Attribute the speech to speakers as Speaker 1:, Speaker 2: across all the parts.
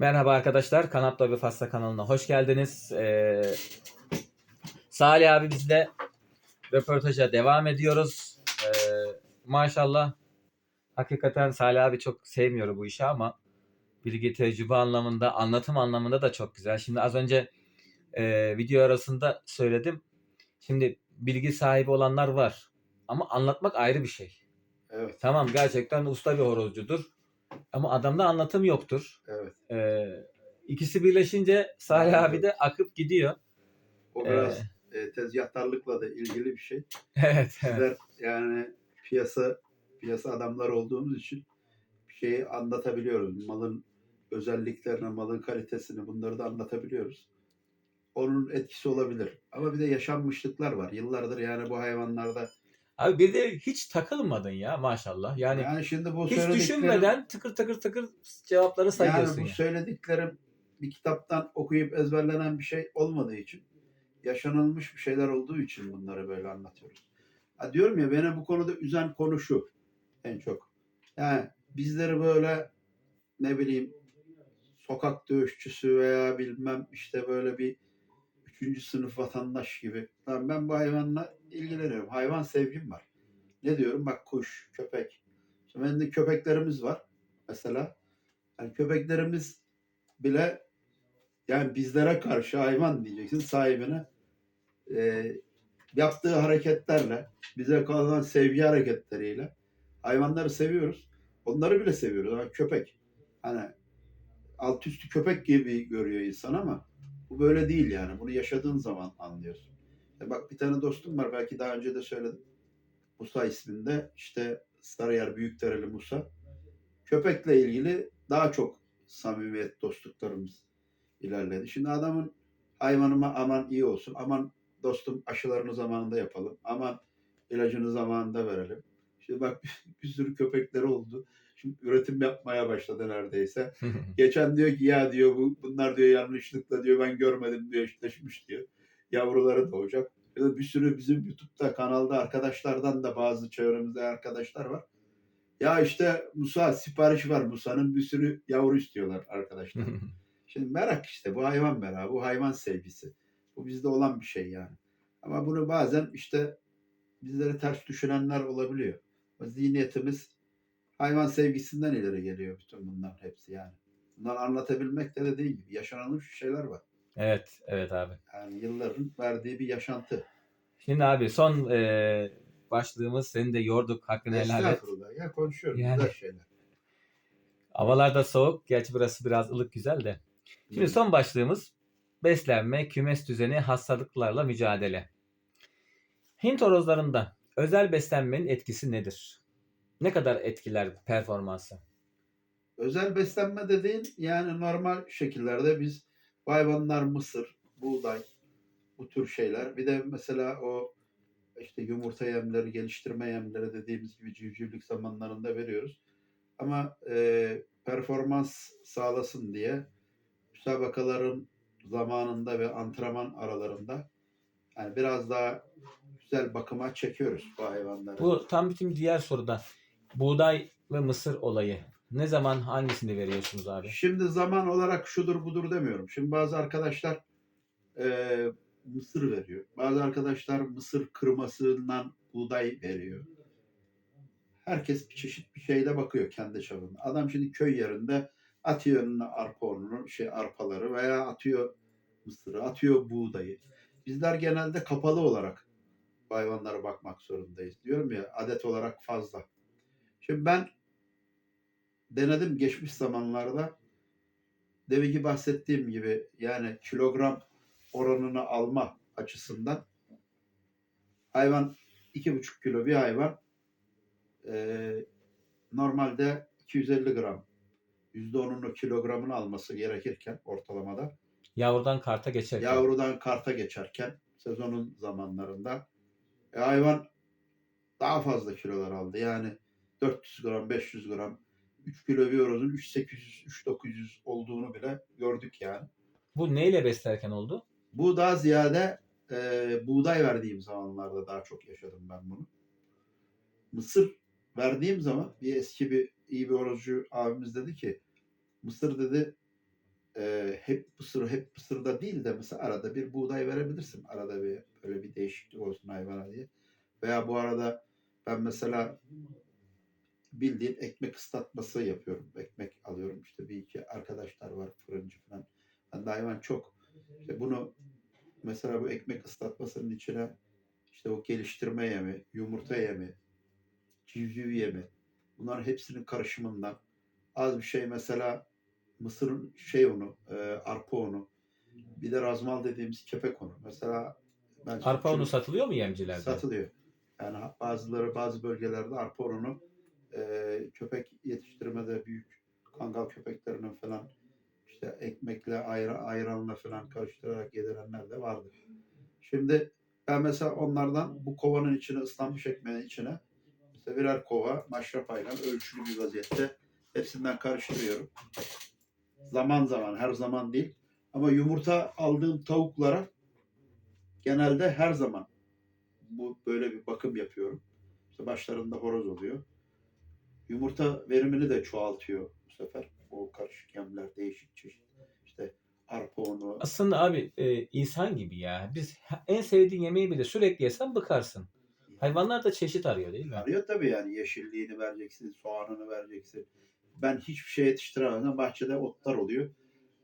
Speaker 1: Merhaba arkadaşlar, Kanatla ve Fasla kanalına hoş geldiniz. Ee, Salih abi bizle röportaja devam ediyoruz. Ee, maşallah, hakikaten Salih abi çok sevmiyor bu işi ama bilgi tecrübe anlamında, anlatım anlamında da çok güzel. Şimdi az önce e, video arasında söyledim. Şimdi bilgi sahibi olanlar var ama anlatmak ayrı bir şey.
Speaker 2: Evet,
Speaker 1: Tamam gerçekten usta bir horozcudur ama adamda anlatım yoktur.
Speaker 2: evet.
Speaker 1: Ee, ikisi birleşince Salih abi de akıp gidiyor.
Speaker 2: O
Speaker 1: Ee,
Speaker 2: biraz e, tezgahtarlıkla da ilgili bir şey.
Speaker 1: Evet, evet.
Speaker 2: Sizler yani piyasa piyasa adamları olduğumuz için bir şeyi anlatabiliyoruz. Malın özelliklerini, malın kalitesini bunları da anlatabiliyoruz. Onun etkisi olabilir. Ama bir de yaşanmışlıklar var. Yıllardır yani bu hayvanlarda
Speaker 1: Abi bir de hiç takılmadın ya maşallah. Yani,
Speaker 2: yani şimdi bu
Speaker 1: hiç düşünmeden tıkır tıkır tıkır cevapları sayıyorsun
Speaker 2: Yani bu
Speaker 1: ya.
Speaker 2: söylediklerim bir kitaptan okuyup ezberlenen bir şey olmadığı için, yaşanılmış bir şeyler olduğu için bunları böyle anlatıyoruz. Ha diyorum ya beni bu konuda üzen konu şu en çok. Yani bizleri böyle ne bileyim sokak dövüşçüsü veya bilmem işte böyle bir üçüncü sınıf vatandaş gibi. Tamam ben bu hayvanla ilgileniyorum. Hayvan sevgim var. Ne diyorum? Bak kuş, köpek. Şimdi benim köpeklerimiz var mesela. Yani köpeklerimiz bile yani bizlere karşı hayvan diyeceksin sahibine e, yaptığı hareketlerle bize kalan sevgi hareketleriyle hayvanları seviyoruz. Onları bile seviyoruz. Ama köpek hani alt üstü köpek gibi görüyor insan ama böyle değil yani. Bunu yaşadığın zaman anlıyorsun. E bak bir tane dostum var belki daha önce de söyledim. Musa isminde işte Sarıyer Büyükdereli Musa. Köpekle ilgili daha çok samimiyet dostluklarımız ilerledi. Şimdi adamın hayvanıma aman iyi olsun. Aman dostum aşılarını zamanında yapalım. Aman ilacını zamanında verelim. Şimdi bak bir sürü köpekleri oldu. Şimdi üretim yapmaya başladı neredeyse. Geçen diyor ki ya diyor bu bunlar diyor yanlışlıkla diyor ben görmedim diyor eşleşmiş diyor. Yavruları doğacak. Ya da bir sürü bizim YouTube'da kanalda arkadaşlardan da bazı çevremizde arkadaşlar var. Ya işte Musa sipariş var Musa'nın bir sürü yavru istiyorlar arkadaşlar. Şimdi merak işte bu hayvan merakı, bu hayvan sevgisi. Bu bizde olan bir şey yani. Ama bunu bazen işte bizleri ters düşünenler olabiliyor. Zihniyetimiz hayvan sevgisinden ileri geliyor bütün bunların hepsi yani. Bunları anlatabilmek de dediğim gibi yaşanılmış şeyler var.
Speaker 1: evet, evet abi.
Speaker 2: Yani yılların verdiği bir yaşantı.
Speaker 1: Şimdi abi son e, başlığımız seni de yorduk hakkını helal et.
Speaker 2: Ya konuşuyoruz
Speaker 1: Yani-
Speaker 2: güzel şeyler.
Speaker 1: Havalar da soğuk. Gerçi burası biraz ılık güzel de. Şimdi son başlığımız beslenme, kümes düzeni, hastalıklarla mücadele. Hint horozlarında özel beslenmenin etkisi nedir? Ne kadar etkiler performansı?
Speaker 2: Özel beslenme dediğin yani normal şekillerde biz hayvanlar mısır, buğday, bu tür şeyler. Bir de mesela o işte yumurta yemleri, geliştirme yemleri dediğimiz gibi civcivlik zamanlarında veriyoruz. Ama e, performans sağlasın diye müsabakaların zamanında ve antrenman aralarında yani biraz daha güzel bakıma çekiyoruz bu hayvanları.
Speaker 1: Bu tam bütün diğer soruda buğday ve mısır olayı. Ne zaman hangisini veriyorsunuz abi?
Speaker 2: Şimdi zaman olarak şudur budur demiyorum. Şimdi bazı arkadaşlar e, mısır veriyor. Bazı arkadaşlar mısır kırmasından buğday veriyor. Herkes bir çeşit bir şeyde bakıyor kendi çapında. Adam şimdi köy yerinde atıyor önüne arpa ununu, şey arpaları veya atıyor mısırı, atıyor buğdayı. Bizler genelde kapalı olarak hayvanlara bakmak zorundayız. Diyorum ya adet olarak fazla. Şimdi ben denedim geçmiş zamanlarda. Deminki bahsettiğim gibi yani kilogram oranını alma açısından hayvan iki buçuk kilo bir hayvan eee, normalde 250 gram %10'unu kilogramını alması gerekirken ortalamada
Speaker 1: Yavrudan karta geçerken.
Speaker 2: yavrudan karta geçerken sezonun zamanlarında e, hayvan daha fazla kilolar aldı. Yani 400 gram, 500 gram, 3 kilo bir horozun 3800, 3900 olduğunu bile gördük yani.
Speaker 1: Bu neyle beslerken oldu?
Speaker 2: Bu daha ziyade e, buğday verdiğim zamanlarda daha çok yaşadım ben bunu. Mısır verdiğim zaman bir eski bir iyi bir horozcu abimiz dedi ki Mısır dedi e, hep mısır hep mısırda değil de mesela arada bir buğday verebilirsin. Arada bir böyle bir değişiklik olsun hayvana diye. Veya bu arada ben mesela bildiğin ekmek ıslatması yapıyorum. Ekmek alıyorum. İşte bir iki arkadaşlar var fırıncı falan. Ben de hayvan çok. İşte bunu mesela bu ekmek ıslatmasının içine işte o geliştirme yemi, yumurta yemi, civciv yemi bunların hepsinin karışımından az bir şey mesela mısırın şey unu, e, arpa unu, bir de razmal dediğimiz kepek unu. Mesela ben
Speaker 1: Arpa unu satılıyor mu yemcilerde?
Speaker 2: satılıyor. Yani bazıları bazı bölgelerde arpa ununu e, köpek yetiştirmede büyük kangal köpeklerinin falan işte ekmekle ayra, ayranla falan karıştırarak yedirenler de vardır. Şimdi ben mesela onlardan bu kovanın içine ıslanmış ekmeğin içine işte birer kova maşrapayla ölçülü bir vaziyette hepsinden karıştırıyorum. Zaman zaman her zaman değil ama yumurta aldığım tavuklara genelde her zaman bu böyle bir bakım yapıyorum. İşte başlarında horoz oluyor. Yumurta verimini de çoğaltıyor bu sefer. O karışık yemler değişik çeşit. İşte arpa unu.
Speaker 1: Aslında abi e, insan gibi ya. Biz en sevdiğin yemeği bile sürekli yesen bıkarsın. Hayvanlar da çeşit arıyor değil mi?
Speaker 2: Arıyor tabii yani yeşilliğini vereceksin, soğanını vereceksin. Ben hiçbir şey yetiştiremeden bahçede otlar oluyor.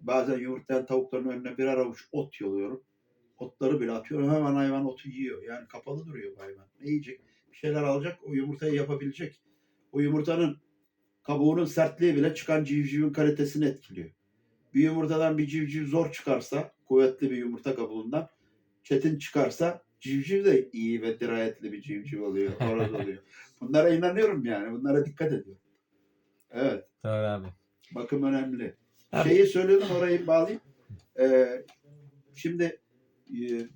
Speaker 2: Bazen yumurtlayan tavukların önüne birer avuç ot yolluyorum. Otları bile atıyorum. Hemen hayvan otu yiyor. Yani kapalı duruyor hayvan. Ne yiyecek? Bir şeyler alacak. O yumurtayı yapabilecek. O yumurtanın kabuğunun sertliği bile çıkan civcivin kalitesini etkiliyor. Bir yumurtadan bir civciv zor çıkarsa, kuvvetli bir yumurta kabuğundan, çetin çıkarsa civciv de iyi ve dirayetli bir civciv oluyor, horoz oluyor. Bunlara inanıyorum yani. Bunlara dikkat ediyorum. Evet.
Speaker 1: Doğru abi.
Speaker 2: Bakım önemli.
Speaker 1: Abi-
Speaker 2: Şeyi söylüyordum orayı bağlayayım. Ee, şimdi e,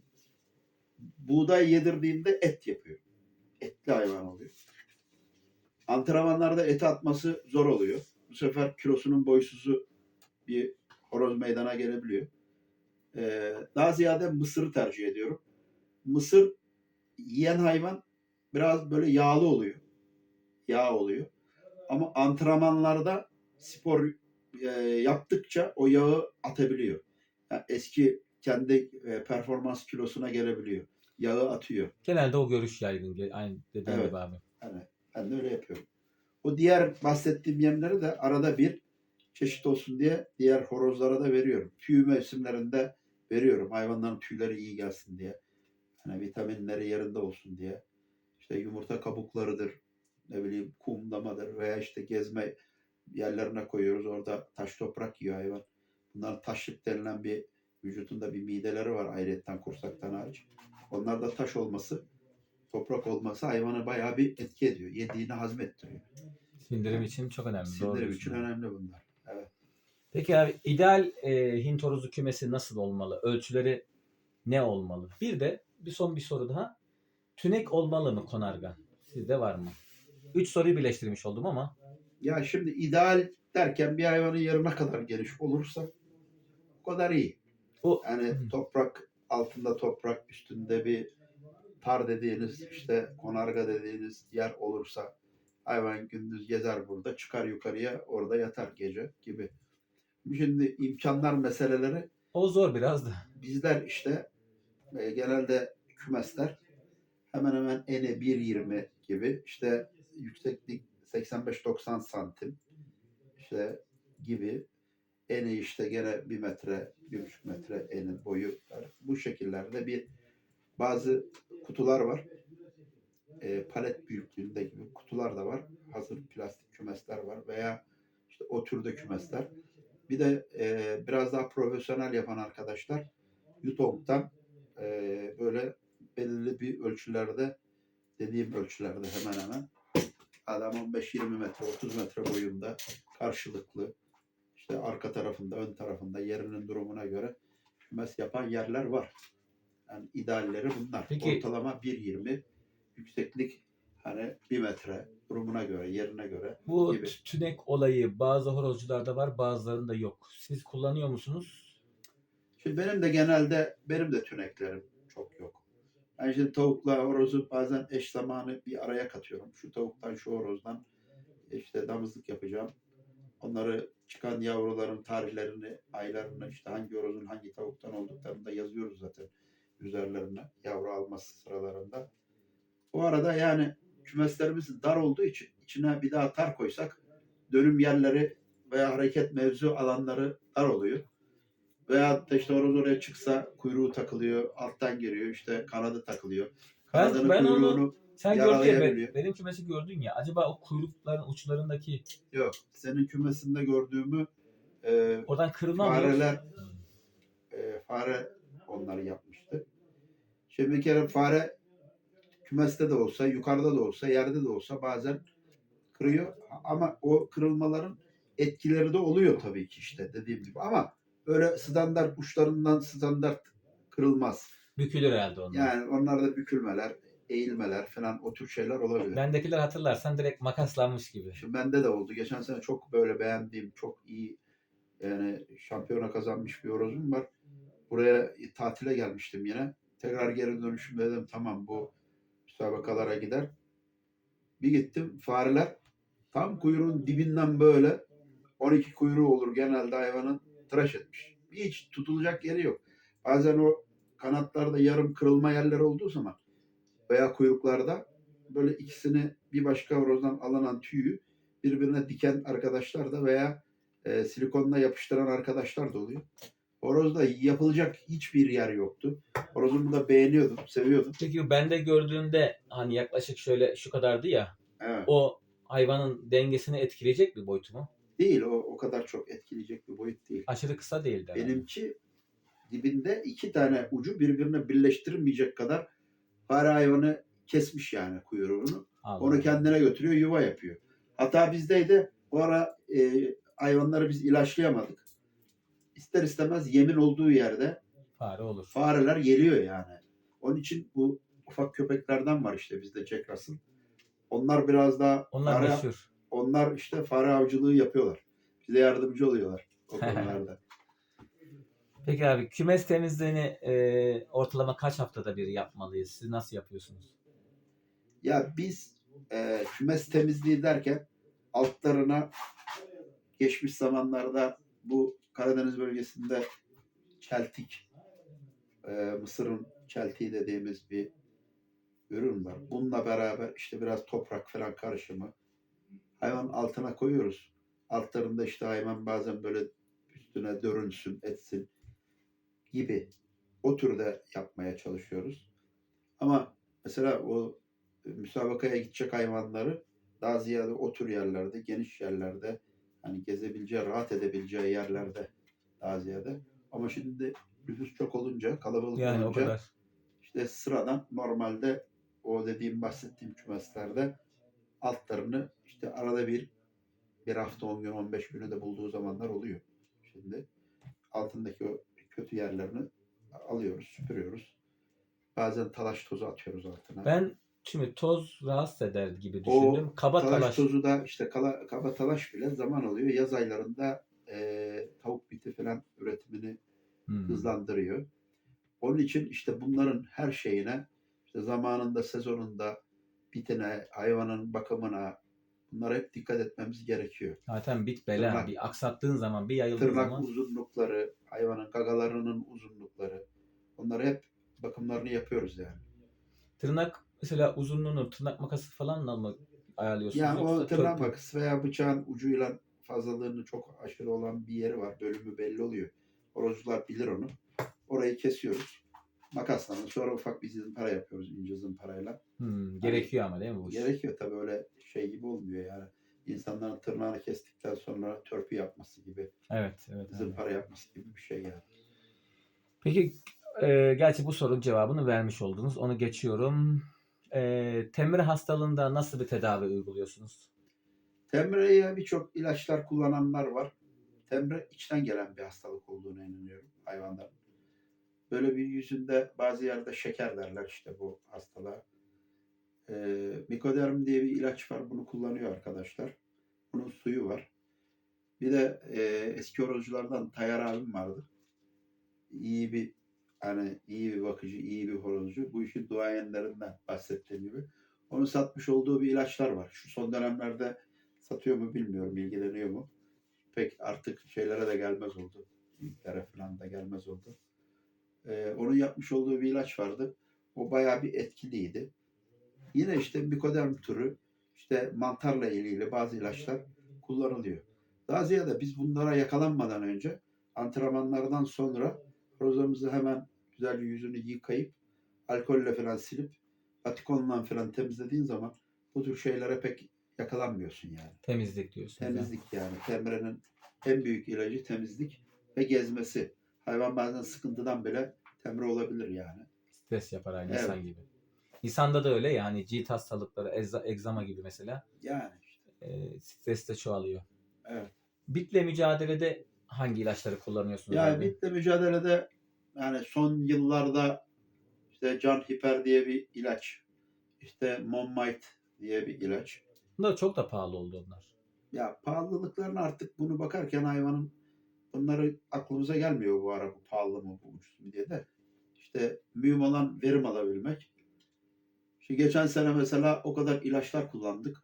Speaker 2: buğday yedirdiğimde et yapıyor. Etli hayvan oluyor. Antrenmanlarda eti atması zor oluyor. Bu sefer kilosunun boysuzu bir horoz meydana gelebiliyor. Ee, daha ziyade mısırı tercih ediyorum. Mısır yiyen hayvan biraz böyle yağlı oluyor. Yağ oluyor. Ama antrenmanlarda spor e, yaptıkça o yağı atabiliyor. Yani eski kendi e, performans kilosuna gelebiliyor. Yağı atıyor.
Speaker 1: Genelde o görüş yaygın. Aynı dediğin
Speaker 2: Evet.
Speaker 1: gibi abi.
Speaker 2: Yani ben de öyle yapıyorum. O diğer bahsettiğim yemleri de arada bir çeşit olsun diye diğer horozlara da veriyorum. Tüy mevsimlerinde veriyorum. Hayvanların tüyleri iyi gelsin diye. Hani vitaminleri yerinde olsun diye. İşte yumurta kabuklarıdır. Ne bileyim kumdamadır veya işte gezme yerlerine koyuyoruz. Orada taş toprak yiyor hayvan. Bunların taşlık denilen bir vücutunda bir mideleri var ayrıyetten kursaktan hariç. Onlar da taş olması toprak olması hayvana bayağı bir etki ediyor. Yediğini hazmettiriyor.
Speaker 1: Sindirim için çok önemli. Doğru
Speaker 2: Sindirim
Speaker 1: diyorsun
Speaker 2: için önemli bunlar. Evet.
Speaker 1: Peki abi ideal e, Hint horozu kümesi nasıl olmalı? Ölçüleri ne olmalı? Bir de bir son bir soru daha. Tünek olmalı mı konarga? Sizde var mı? Üç soruyu birleştirmiş oldum ama
Speaker 2: Ya şimdi ideal derken bir hayvanın yarına kadar geniş olursa o kadar iyi.
Speaker 1: o
Speaker 2: Yani
Speaker 1: Hı.
Speaker 2: toprak altında toprak üstünde bir par dediğiniz işte konarga dediğiniz yer olursa hayvan gündüz gezer burada çıkar yukarıya orada yatar gece gibi. Şimdi imkanlar meseleleri
Speaker 1: o zor biraz da.
Speaker 2: bizler işte e, genelde kümesler hemen hemen eni 1.20 gibi işte yükseklik 85-90 santim işte gibi eni işte gene 1 metre, 1,5 metre eni boyu. Bu şekillerde bir bazı kutular var. E, palet büyüklüğünde gibi kutular da var. Hazır plastik kümesler var veya işte o türde kümesler. Bir de e, biraz daha profesyonel yapan arkadaşlar Yutong'dan e, böyle belirli bir ölçülerde dediğim ölçülerde hemen hemen adam 15-20 metre 30 metre boyunda karşılıklı işte arka tarafında ön tarafında yerinin durumuna göre kümes yapan yerler var. Yani idealleri bunlar.
Speaker 1: Peki-
Speaker 2: Ortalama 1.20 yükseklik hani 1 metre durumuna göre yerine göre
Speaker 1: Bu
Speaker 2: gibi.
Speaker 1: tünek olayı bazı horozcularda var bazılarında yok. Siz kullanıyor musunuz?
Speaker 2: Şimdi benim de genelde benim de tüneklerim çok yok. Ben şimdi tavukla horozu bazen eş zamanı bir araya katıyorum. Şu tavuktan şu horozdan işte damızlık yapacağım. Onları çıkan yavruların tarihlerini, aylarını, işte hangi horozun hangi tavuktan olduklarını da yazıyoruz zaten üzerlerine yavru alması sıralarında. Bu arada yani kümeslerimiz dar olduğu için içine bir daha tar koysak dönüm yerleri veya hareket mevzu alanları dar oluyor. Veya da işte horoz oraya çıksa kuyruğu takılıyor, alttan giriyor, işte kanadı takılıyor.
Speaker 1: Ben-
Speaker 2: Kanadının
Speaker 1: ben onu-
Speaker 2: kuyruğunu
Speaker 1: Sen gördün ya benim kümesi gördün ya. Acaba o kuyrukların uçlarındaki
Speaker 2: yok. Senin kümesinde gördüğümü e,
Speaker 1: oradan yok?
Speaker 2: fareler e, fare onları yapmıştı. Şimdi bir kere fare kümeste de olsa, yukarıda da olsa, yerde de olsa bazen kırıyor. Ama o kırılmaların etkileri de oluyor tabii ki işte dediğim gibi. Ama öyle standart uçlarından standart kırılmaz.
Speaker 1: Bükülür herhalde onlar.
Speaker 2: Yani onlarda bükülmeler, eğilmeler falan o tür şeyler olabilir.
Speaker 1: Bendekiler hatırlarsan direkt makaslanmış gibi.
Speaker 2: Şimdi bende de oldu. Geçen sene çok böyle beğendiğim, çok iyi yani şampiyona kazanmış bir horozum var. Buraya tatile gelmiştim yine. Tekrar geri dönüşüm dedim tamam bu müsabakalara gider. Bir gittim fareler tam kuyruğun dibinden böyle 12 kuyruğu olur genelde hayvanın tıraş etmiş. Hiç tutulacak yeri yok. Bazen o kanatlarda yarım kırılma yerleri olduğu zaman veya kuyruklarda böyle ikisini bir başka horozdan alınan tüyü birbirine diken arkadaşlar da veya e, silikonla yapıştıran arkadaşlar da oluyor. Horozda yapılacak hiçbir yer yoktu. Horozumu da beğeniyordum, seviyordum.
Speaker 1: Peki bende gördüğünde hani yaklaşık şöyle şu kadardı ya.
Speaker 2: Evet.
Speaker 1: O hayvanın dengesini etkileyecek bir boyutu mu?
Speaker 2: Değil o o kadar çok etkileyecek bir boyut değil.
Speaker 1: Aşırı kısa değildi.
Speaker 2: Benimki dibinde iki tane ucu birbirine birleştirilmeyecek kadar fare hayvanı kesmiş yani kuyruğunu.
Speaker 1: Allah
Speaker 2: Onu kendine götürüyor, yuva yapıyor. Hata bizdeydi. O ara e, hayvanları biz ilaçlayamadık. İster istemez yemin olduğu yerde
Speaker 1: Fare olur.
Speaker 2: fareler geliyor yani. Onun için bu ufak köpeklerden var işte bizde Jack Russell. Onlar biraz daha
Speaker 1: Onlar
Speaker 2: fare,
Speaker 1: meşhur.
Speaker 2: onlar işte fare avcılığı yapıyorlar. Bize yardımcı oluyorlar o konularda.
Speaker 1: Peki abi kümes temizliğini e, ortalama kaç haftada bir yapmalıyız? Siz nasıl yapıyorsunuz?
Speaker 2: Ya biz e, kümes temizliği derken altlarına geçmiş zamanlarda bu Karadeniz bölgesinde çeltik, e, Mısır'ın çeltiği dediğimiz bir ürün var. Bununla beraber işte biraz toprak falan karışımı hayvan altına koyuyoruz. Altlarında işte hayvan bazen böyle üstüne dörünsün, etsin gibi o türde yapmaya çalışıyoruz. Ama mesela o müsabakaya gidecek hayvanları daha ziyade o tür yerlerde, geniş yerlerde hani gezebileceği, rahat edebileceği yerlerde daha ziyade. Ama şimdi nüfus çok olunca, kalabalık
Speaker 1: Yani o
Speaker 2: olunca
Speaker 1: kadar.
Speaker 2: işte sıradan normalde o dediğim bahsettiğim kümeslerde altlarını işte arada bir bir hafta 10 gün 15 günü de bulduğu zamanlar oluyor. Şimdi altındaki o kötü yerlerini alıyoruz, süpürüyoruz. Bazen talaş tozu atıyoruz altına.
Speaker 1: Ben şimdi toz rahatsız eder gibi
Speaker 2: O
Speaker 1: düşündüm. Kaba
Speaker 2: talaş,
Speaker 1: talaş.
Speaker 2: tozu da işte kala, kaba talaş bile zaman alıyor. Yaz aylarında eee, tavuk biti falan üretimini
Speaker 1: Hmm.
Speaker 2: hızlandırıyor. Onun için işte bunların her şeyine işte zamanında, sezonunda bitine, hayvanın bakımına bunlara hep dikkat etmemiz gerekiyor.
Speaker 1: Zaten bit bela.
Speaker 2: Tırnak-
Speaker 1: Bir aksattığın zaman, bir yayıldığın
Speaker 2: Tırnak
Speaker 1: zaman
Speaker 2: uzunlukları, hayvanın gagalarının uzunlukları onları hep bakımlarını yapıyoruz yani.
Speaker 1: tırnak mesela uzunluğunu tırnak makası falanla mı ayarlıyorsunuz?
Speaker 2: Yani o
Speaker 1: Yoksa
Speaker 2: tırnak
Speaker 1: törpü-
Speaker 2: makası veya bıçağın ucuyla fazlalığını çok aşırı olan bir yeri var. Bölümü belli oluyor. Horozcular bilir onu. Orayı kesiyoruz. Makasla sonra ufak bir zımpara yapıyoruz ince zımparayla.
Speaker 1: Hmm, gerekiyor ama değil mi bu iş?
Speaker 2: Gerekiyor tabii öyle şey gibi olmuyor yani. İnsanların tırnağını kestikten sonra törpü yapması gibi,
Speaker 1: Evet, evet. evet.
Speaker 2: zımpara yapması gibi bir şey yani.
Speaker 1: Peki e, gerçi bu sorunun cevabını vermiş oldunuz. Onu geçiyorum. E, temre hastalığında nasıl bir tedavi uyguluyorsunuz?
Speaker 2: Temre'ye birçok ilaçlar kullananlar var. Temre içten gelen bir hastalık olduğuna inanıyorum hayvanların. Böyle bir yüzünde bazı yerde şeker derler işte bu hastalığa. Ee, Mikoderm diye bir ilaç var. Bunu kullanıyor arkadaşlar. Bunun suyu var. Bir de e, eski horozculardan Tayyar abim vardı. İyi bir hani iyi bir bakıcı, iyi bir horozcu. Bu işin duayenlerinden bahsettiğim gibi. Onun satmış olduğu bir ilaçlar var. Şu son dönemlerde satıyor mu bilmiyorum, ilgileniyor mu? pek artık şeylere de gelmez oldu. Büyüklere falan da gelmez oldu. Ee, onun yapmış olduğu bir ilaç vardı. O bayağı bir etkiliydi. Yine işte mikoderm türü işte mantarla ilgili bazı ilaçlar kullanılıyor. Daha ziyade biz bunlara yakalanmadan önce antrenmanlardan sonra rozamızı hemen güzelce yüzünü yıkayıp alkolle falan silip atikonla falan temizlediğin zaman bu tür şeylere pek yakalanmıyorsun yani.
Speaker 1: Temizlik diyorsun.
Speaker 2: Temizlik yani. Temrenin en büyük ilacı temizlik ve gezmesi. Hayvan bazen sıkıntıdan bile temre olabilir yani.
Speaker 1: Stres yapar aynı
Speaker 2: Evet.
Speaker 1: insan gibi. İnsanda da öyle yani cilt hastalıkları, egza- egzama gibi mesela
Speaker 2: Yani işte.
Speaker 1: e, stres de çoğalıyor.
Speaker 2: Evet.
Speaker 1: Bitle mücadelede hangi ilaçları kullanıyorsunuz
Speaker 2: Yani
Speaker 1: abi?
Speaker 2: bitle mücadelede yani son yıllarda işte Can Hiper diye bir ilaç, işte Monmite diye bir ilaç.
Speaker 1: Bunlar çok da pahalı oldu onlar.
Speaker 2: Ya pahalılıklarına artık bunu bakarken hayvanın bunları aklımıza gelmiyor bu ara bu pahalı mı bu ucuz mu diye de. İşte mühim olan verim alabilmek. Şimdi geçen sene mesela o kadar ilaçlar kullandık.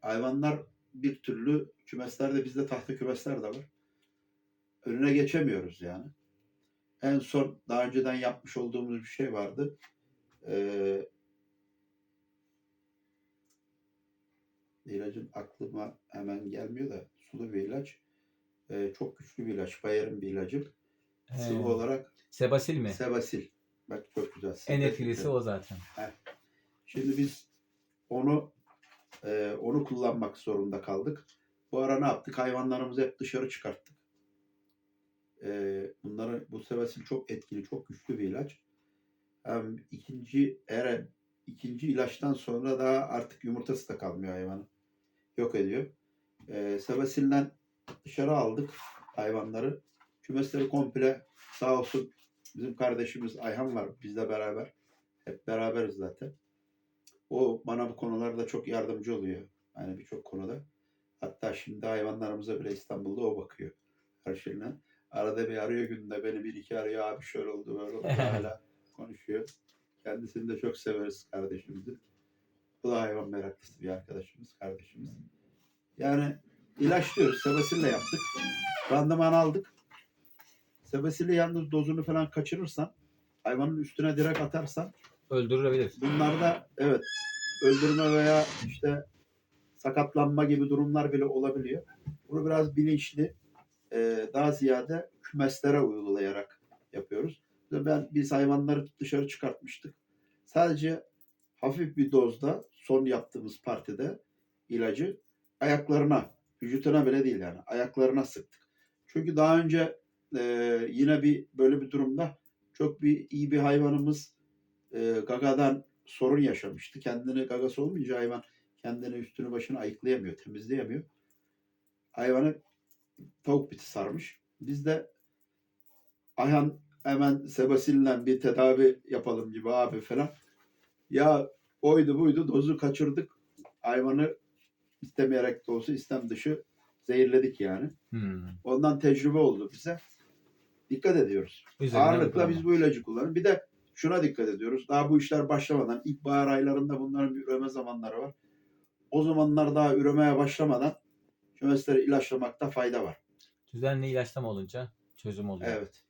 Speaker 2: Hayvanlar bir türlü kümeslerde bizde tahta kümesler de var. Önüne geçemiyoruz yani. En son daha önceden yapmış olduğumuz bir şey vardı. Ee, ilacın aklıma hemen gelmiyor da sulu bir ilaç. Ee, çok güçlü bir ilaç. Bayer'in bir ilacı.
Speaker 1: He.
Speaker 2: Sıvı olarak
Speaker 1: Sebasil mi?
Speaker 2: Sebasil. Bak çok güzel.
Speaker 1: en
Speaker 2: Sintetik
Speaker 1: etkilisi o zaten.
Speaker 2: Şimdi biz onu e, onu kullanmak zorunda kaldık. Bu ara ne yaptık? Hayvanlarımızı hep dışarı çıkarttık. E, bunları bu sebesil çok etkili, çok güçlü bir ilaç. Hem ikinci ere ikinci ilaçtan sonra daha artık yumurtası da kalmıyor hayvanın. Yok ediyor. E, sebesilden dışarı aldık hayvanları. Kümesleri komple sağ olsun bizim kardeşimiz Ayhan var bizle beraber. Hep beraberiz zaten. O bana bu konularda çok yardımcı oluyor. Yani birçok konuda. Hatta şimdi hayvanlarımıza bile İstanbul'da o bakıyor. Her şeyine. Arada bir arıyor günde beni bir iki arıyor abi şöyle oldu böyle oldu hala konuşuyor. Kendisini de çok severiz kardeşimizi. Bu da hayvan meraklısı bir arkadaşımız, kardeşimiz. Yani ilaç diyoruz. Sebasille yaptık. Randıman aldık. Sebasille yalnız dozunu falan kaçırırsan hayvanın üstüne direkt atarsan
Speaker 1: Öldürülebilir.
Speaker 2: Bunlarda evet öldürme veya işte sakatlanma gibi durumlar bile olabiliyor. Bunu biraz bilinçli e, daha ziyade kümeslere uygulayarak yapıyoruz. Ben biz hayvanları dışarı çıkartmıştık. Sadece hafif bir dozda son yaptığımız partide ilacı ayaklarına, vücutuna bile değil yani ayaklarına sıktık. Çünkü daha önce e, yine bir böyle bir durumda çok bir iyi bir hayvanımız e, gagadan sorun yaşamıştı. Kendini gagası olmayınca hayvan kendini üstünü başını ayıklayamıyor, temizleyemiyor. Hayvanı tavuk biti sarmış. Biz de Ayhan hemen Sebasil'le bir tedavi yapalım gibi abi falan. Ya oydu buydu dozu kaçırdık. Hayvanı istemeyerek de olsa istem dışı zehirledik yani.
Speaker 1: Hmm.
Speaker 2: Ondan tecrübe oldu bize. Dikkat ediyoruz.
Speaker 1: Üzerine
Speaker 2: Ağırlıkla biz bu ilacı kullanıyoruz. Bir de şuna dikkat ediyoruz. Daha bu işler başlamadan ilkbahar aylarında bunların bir üreme zamanları var. O zamanlar daha üremeye başlamadan kümesleri ilaçlamakta fayda var.
Speaker 1: Düzenli ilaçlama olunca çözüm oluyor.
Speaker 2: Evet.